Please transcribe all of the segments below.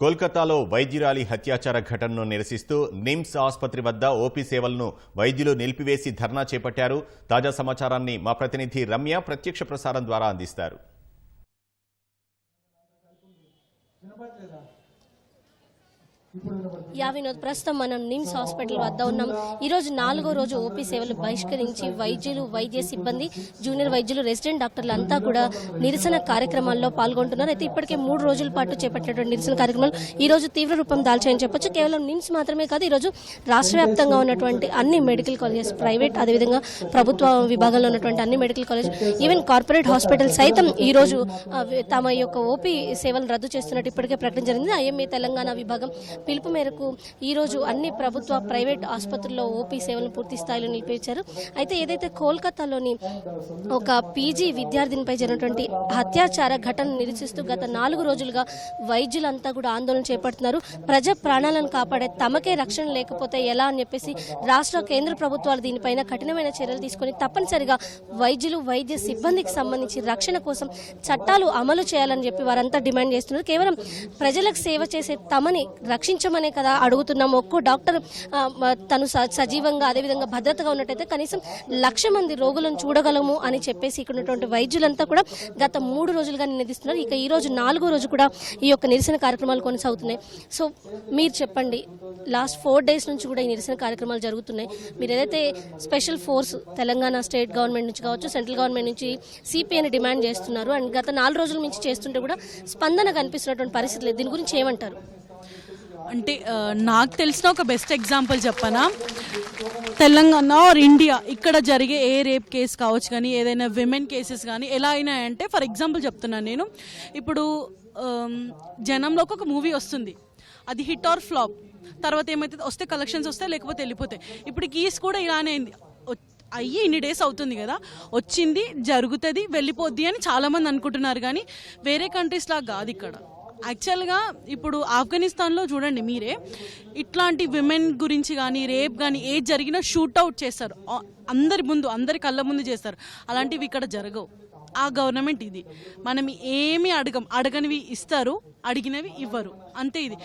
కోల్కతాలో వైద్యురాలి హత్యాచార ఘటనను నిరసిస్తూ నిమ్స్ ఆసుపత్రి వద్ద ఓపీ సేవలను వైద్యులు నిలిపివేసి ధర్నా చేపట్టారు. తాజా సమాచారాన్ని మా ప్రతినిధి రమ్య ప్రత్యక్ష ప్రసారం ద్వారా అందిస్తారు. యా వినోద్ ప్రస్తుతం మనం నిమ్స్ హాస్పిటల్ వద్ద ఉన్నాం. ఈ రోజు నాలుగో రోజు ఓపీ సేవలు బహిష్కరించి వైద్యులు వైద్య సిబ్బంది జూనియర్ వైద్యులు రెసిడెంట్ డాక్టర్లు అంతా కూడా నిరసన కార్యక్రమాల్లో పాల్గొంటున్నారు. అయితే ఇప్పటికే మూడు రోజుల పాటు చేపట్టినటువంటి నిరసన కార్యక్రమాలు ఈ రోజు తీవ్ర రూపం దాల్చాయని చెప్పొచ్చు. కేవలం నిమ్స్ మాత్రమే కాదు ఈరోజు రాష్ట్ర వ్యాప్తంగా ఉన్నటువంటి అన్ని మెడికల్ కాలేజెస్ ప్రైవేట్ అదేవిధంగా ప్రభుత్వ విభాగంలో ఉన్నటువంటి అన్ని medical college even corporate hospital సైతం ఈ రోజు తమ యొక్క ఓపీ సేవలు రద్దు చేస్తున్నట్టు ఇప్పటికే ప్రకటన జరిగింది. ఐఎంఏ తెలంగాణ విభాగం పిలుపు మేరకు ఈ రోజు అన్ని ప్రభుత్వ ప్రైవేట్ ఆసుపత్రుల్లో ఓపీ సేవలను పూర్తి స్థాయిలో నిలిపించారు అయితే ఏదైతే కోల్కతాలోని ఒక పీజీ విద్యార్థినిపై జరిగినటువంటి అత్యాచార ఘటన నిరసిస్తూ గత నాలుగు రోజులుగా వైద్యులంతా కూడా ఆందోళన చేపడుతున్నారు. ప్రజా ప్రాణాలను కాపాడే తమకే రక్షణ లేకపోతే ఎలా అని చెప్పేసి రాష్ట్ర కేంద్ర ప్రభుత్వాలు దీనిపైన కఠినమైన చర్యలు తీసుకొని తప్పనిసరిగా వైద్యులు వైద్య సిబ్బందికి సంబంధించి రక్షణ కోసం చట్టాలు అమలు చేయాలని చెప్పి వారంతా డిమాండ్ చేస్తున్నారు. కేవలం ప్రజలకు సేవ చేసే తమని రక్షించమనే కదా అడుగుతున్నాం. ఒక్కో డాక్టర్ తను స- సజీవంగా అదేవిధంగా భద్రతగా ఉన్నట్టయితే కనీసం లక్ష మంది రోగులను చూడగలము అని చెప్పేసి ఇక్కడ ఉన్నటువంటి వైద్యులంతా కూడా గత మూడు రోజులుగా నినదిస్తున్నారు. ఇక ఈ రోజు నాలుగో రోజు కూడా ఈ యొక్క నిరసన కార్యక్రమాలు కొనసాగుతున్నాయి. సో మీరు చెప్పండి లాస్ట్ ఫోర్ డేస్ నుంచి కూడా ఈ నిరసన కార్యక్రమాలు జరుగుతున్నాయి. మీరు ఏదైతే special force Telangana state government నుంచి కావచ్చు సెంట్రల్ గవర్నమెంట్ నుంచి సిపిఐని డిమాండ్ చేస్తున్నారు అండ్ గత నాలుగు రోజుల నుంచి చేస్తుంటే కూడా స్పందన కనిపిస్తున్నటువంటి పరిస్థితి లేదు దీని గురించి ఏమంటారు? అంటే నాకు తెలిసిన ఒక బెస్ట్ ఎగ్జాంపుల్ చెప్పనా? తెలంగాణ ఆర్ ఇండియా ఇక్కడ జరిగే ఏ రేప్ కేసు కావచ్చు కానీ ఏదైనా విమెన్ కేసెస్ కానీ ఎలా అయినాయంటే ఫర్ ఎగ్జాంపుల్ చెప్తున్నాను నేను. ఇప్పుడు జనంలోకి ఒక మూవీ వస్తుంది. అది హిట్ ఆర్ ఫ్లాప్ తర్వాత ఏమైతే వస్తే కలెక్షన్స్ వస్తాయి లేకపోతే వెళ్ళిపోతాయి. ఇప్పుడు కీస్ కూడా ఇలానే అయింది. అయ్యి ఇన్ని డేస్ అవుతుంది కదా. వచ్చింది జరుగుతుంది వెళ్ళిపోద్ది అని చాలామంది అనుకుంటున్నారు కానీ వేరే కంట్రీస్ లాగా కాదు ఇక్కడ. యాక్చువల్గా ఇప్పుడు ఆఫ్ఘనిస్తాన్లో చూడండి మీరే ఇట్లాంటి విమెన్ గురించి కానీ రేప్ కానీ ఏది జరిగినా షూట్ అవుట్ చేస్తారు. అందరి ముందు అందరి కళ్ళ ముందు చేస్తారు. అలాంటివి ఇక్కడ జరగవు. ఆ గవర్నమెంట్ ఇది. మనం ఏమి అడగం అడగనివి ఇస్తారు అడిగినవి ఇవ్వరు. అంతే ఇది.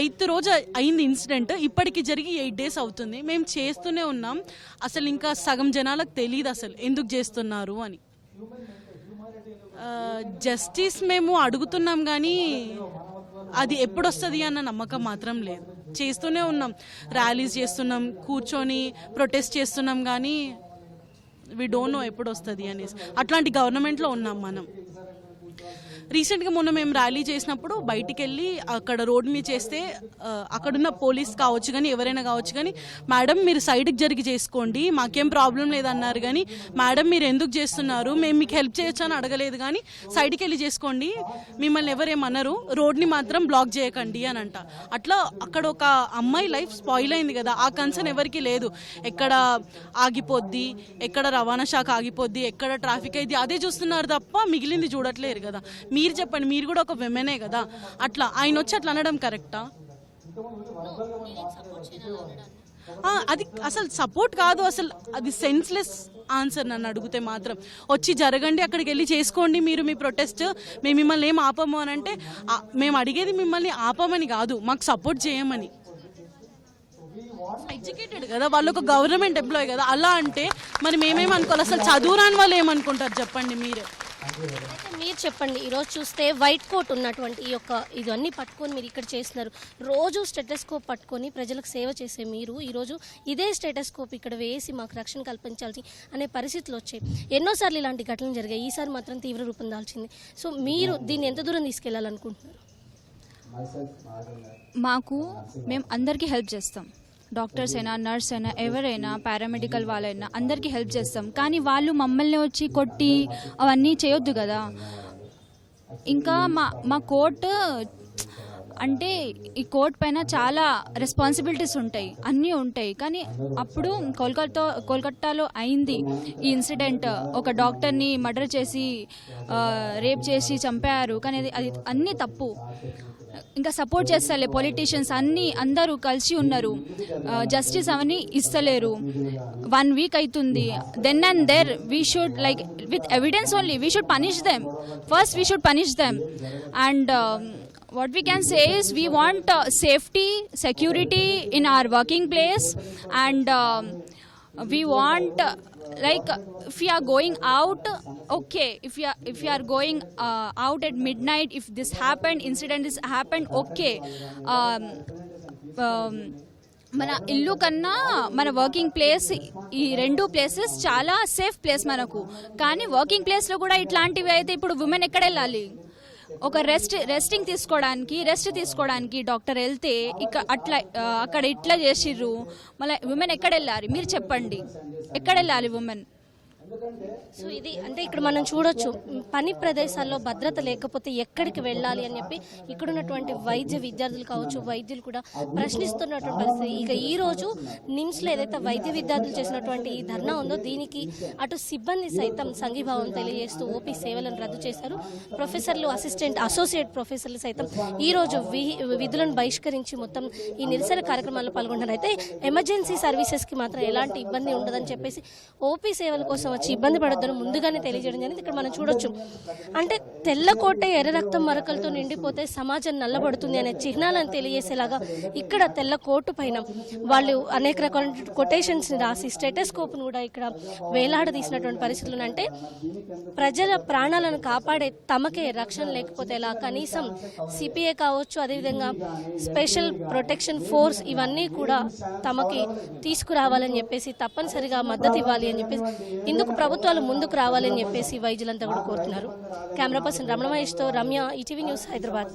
ఎయిత్ రోజు అయింది ఇన్సిడెంట్ ఇప్పటికి జరిగి ఎయిట్ డేస్ అవుతుంది. మేము చేస్తూనే ఉన్నాం. అసలు ఇంకా సగం జనాలకు తెలియదు అసలు. ఎందుకు చేస్తున్నారు అని. జస్టిస్ మేము అడుగుతున్నాం కానీ అది ఎప్పుడొస్తుంది అన్న నమ్మకం మాత్రం లేదు. చేస్తూనే ఉన్నాం. ర్యాలీస్ చేస్తున్నాం కూర్చొని ప్రొటెస్ట్ చేస్తున్నాం కానీ వి డోంట్ నో ఎప్పుడు వస్తుంది అనేసి. అట్లాంటి గవర్నమెంట్లో ఉన్నాం మనం. రీసెంట్గా మొన్న మేము ర్యాలీ చేసినప్పుడు బయటికి వెళ్ళి అక్కడ రోడ్ మీద చేస్తే అక్కడున్న పోలీస్ కావచ్చు కానీ ఎవరైనా కావచ్చు కానీ మేడం మీరు సైడ్కి జరిగి చేసుకోండి మాకేం ప్రాబ్లం లేదన్నారు కానీ మేడం మీరు ఎందుకు చేస్తున్నారు? మేము మీకు హెల్ప్ చేయొచ్చు అని అడగలేదు కానీ సైడ్కి వెళ్ళి చేసుకోండి మిమ్మల్ని ఎవరేమన్నారు రోడ్ని మాత్రం బ్లాక్ చేయకండి అని అంట. అట్లా అక్కడ ఒక అమ్మాయి లైఫ్ స్పాయిల్ అయింది కదా ఆ కన్సర్న్ ఎవరికి లేదు. ఎక్కడ ఆగిపోద్ది ఎక్కడ రవాణా శాఖ ఆగిపోద్ది ఎక్కడ ట్రాఫిక్ అయింది అదే చూస్తున్నారు తప్ప మిగిలింది చూడట్లేరు కదా. మీరు చెప్పండి మీరు కూడా ఒక విమెనే కదా? అట్లా ఆయన వచ్చి అట్లా అనడం కరెక్టా అది అసలు సపోర్ట్ కాదు అసలు అది సెన్స్లెస్ ఆన్సర్ నన్ను అడిగితే మాత్రం. వచ్చి జరగండి అక్కడికి వెళ్ళి చేసుకోండి మీరు మీ ప్రొటెస్ట్ మేము మిమ్మల్ని ఏం ఆపము అని అంటే మేము అడిగేది మిమ్మల్ని ఆపమని కాదు మాకు సపోర్ట్ చేయమని. ఎడ్యుకేటెడ్ కదా వాళ్ళు ఒక గవర్నమెంట్ ఎంప్లాయ్ కదా అలా అంటే మరి మేమేమనుకోవాలి? అసలు చదువురాని వాళ్ళు ఏమనుకుంటారు? చెప్పండి మీరే. మీరు చెప్పండి. ఈరోజు చూస్తే వైట్ కోట్ ఉన్నటువంటి ఈ యొక్క ఇవన్నీ పట్టుకొని మీరు ఇక్కడ చేస్తున్నారు. రోజు స్టెటస్కోప్ పట్టుకొని ప్రజలకు సేవ చేసే మీరు ఈరోజు ఇదే స్టెటస్కోప్ ఇక్కడ వేసి మాకు రక్షణ కల్పించాల్సి అనే పరిస్థితులు వచ్చాయి. ఎన్నోసార్లు ఇలాంటి ఘటనలు జరిగాయి. ఈసారి మాత్రం తీవ్ర రూపం దాల్చింది. సో మీరు దీన్ని ఎంత దూరం తీసుకెళ్ళాలనుకుంటున్నారు? మాకు మేము అందరికీ హెల్ప్ చేస్తాం. డాక్టర్స్ అయినా నర్స్ అయినా ఎవరైనా పారామెడికల్ వాళ్ళైనా అందరికీ హెల్ప్ చేస్తాం. కానీ వాళ్ళు మమ్మల్ని వచ్చి కొట్టి అవన్నీ చేయొద్దు కదా. ఇంకా మా మా కోర్ట్ అంటే ఈ కోర్ట్ పైన చాలా రెస్పాన్సిబిలిటీస్ ఉంటాయి. అన్నీ ఉంటాయి. కానీ అప్పుడు కోల్కతా కోల్కత్తాలో అయింది ఈ ఇన్సిడెంట్ ఒక డాక్టర్ని మర్డర్ చేసి రేప్ చేసి చంపారు. కానీ అది అది అన్నీ తప్పు. ఇంకా సపోర్ట్ చేస్తలే పొలిటీషియన్స్ అన్ని అందరూ కలిసి ఉన్నారు. జస్టిస్ అవన్నీ ఇస్తలేరు. వన్ వీక్ అవుతుంది then and there we should like with evidence only we should punish them first we should punish them and what we can say is we want uh, safety security in our working place and um, we want uh, like if we are going out okay if we are if we are going uh, out at midnight if this happened incident is happened okay um, um, మన ఇల్లు కన్నా మన working place ఈ రెండు places చాలా safe place మనకు కానీ working ప్లేస్లో కూడా ఇట్లాంటివి అయితే ఇప్పుడు ఉమెన్ ఎక్కడ వెళ్ళాలి ఒక రెస్ట్ రెస్టింగ్ తీసుకోవడానికి రెస్ట్ తీసుకోవడానికి డాక్టర్ వెళ్తే ఇక అట్లా అక్కడ ఇట్లా చేసిర్రు. మళ్ళీ ఉమెన్ ఎక్కడ వెళ్ళాలి? మీరు చెప్పండి. ఎక్కడ వెళ్ళాలి ఉమెన్ సో ఇది అంటే ఇక్కడ మనం చూడొచ్చు పని ప్రదేశాల్లో భద్రత లేకపోతే ఎక్కడికి వెళ్ళాలి అని చెప్పి ఇక్కడ ఉన్నటువంటి వైద్య విద్యార్థులు కావచ్చు వైద్యులు కూడా ప్రశ్నిస్తున్నటువంటి పరిస్థితి. ఇక ఈ రోజు నిమ్స్లో ఏదైతే వైద్య విద్యార్థులు చేసినటువంటి ఈ ధర్నా ఉందో దీనికి అటు సిబ్బంది సైతం సంఘీభావం తెలియజేస్తూ ఓపీ సేవలను రద్దు చేశారు. ప్రొఫెసర్లు అసిస్టెంట్ అసోసియేట్ ప్రొఫెసర్లు సైతం ఈ రోజు విధులను బహిష్కరించి మొత్తం ఈ నిరసన కార్యక్రమాల్లో పాల్గొంటారు అయితే ఎమర్జెన్సీ సర్వీసెస్కి మాత్రం ఎలాంటి ఇబ్బంది ఉండదని చెప్పేసి ఓపీ సేవల కోసం వచ్చి ఇబ్బంది పడొద్దని ముందుగానే తెలియజేయడం జరిగింది. ఇక్కడ మనం చూడొచ్చు. అంటే తెల్లకోట ఎర్ర రక్తం మరకలతో నిండిపోతే సమాజం నల్లబడుతుంది అనే చిహ్నాలను తెలియజేసేలాగా ఇక్కడ తెల్ల కోటు పైన వాళ్ళు అనేక రకాల కొటేషన్స్ రాసి స్టేటస్కోప్ను కూడా ఇక్కడ వేలాడదీసినటువంటి పరిస్థితులు అంటే ప్రజల ప్రాణాలను కాపాడే తమకే రక్షణ లేకపోతే ఎలా? కనీసం సిపిఏ కావచ్చు అదేవిధంగా స్పెషల్ ప్రొటెక్షన్ ఫోర్స్ ఇవన్నీ కూడా తమకి తీసుకురావాలని చెప్పేసి తప్పనిసరిగా మద్దతు ఇవ్వాలి అని చెప్పేసి. ఇందుకు ప్రభుత్వాలు ముందుకు రావాలని చెప్పేసి వైద్యులంతా కూడా కోరుతున్నారు. కెమెరా పర్సన్ రమణ మహేష్తో రమ్య ఈటీవీ న్యూస్ హైదరాబాద్.